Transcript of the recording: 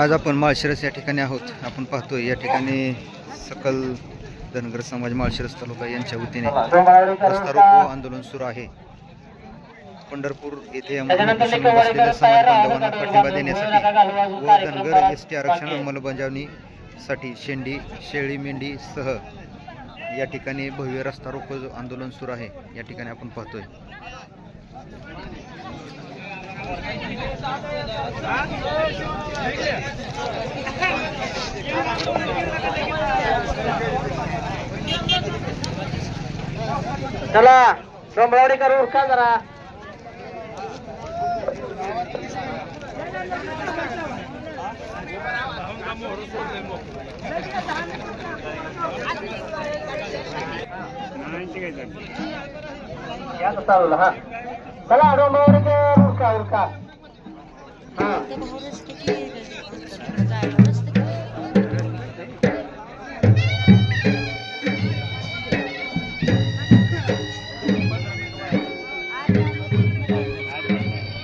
आज आपण माळशिरस या ठिकाणी आहोत. आपण पाहतोय या ठिकाणी सकल धनगर समाज माळशिरस तालुका यांच्या वतीने रस्ता रोको आंदोलन सुरू आहे. पंढरपूर येथे बसलेल्या समाज बांधवांना पाठिंबा देण्यासाठी व धनगर एस टी आरक्षण अंमलबजावणीसाठी शेंडी शेळी मेंढी सह या ठिकाणी भव्य रस्ता रोको आंदोलन सुरू आहे. या ठिकाणी आपण पाहतोय. चला डोंबळवाडीकर उरका जरा? चालू हा. चला пока. А.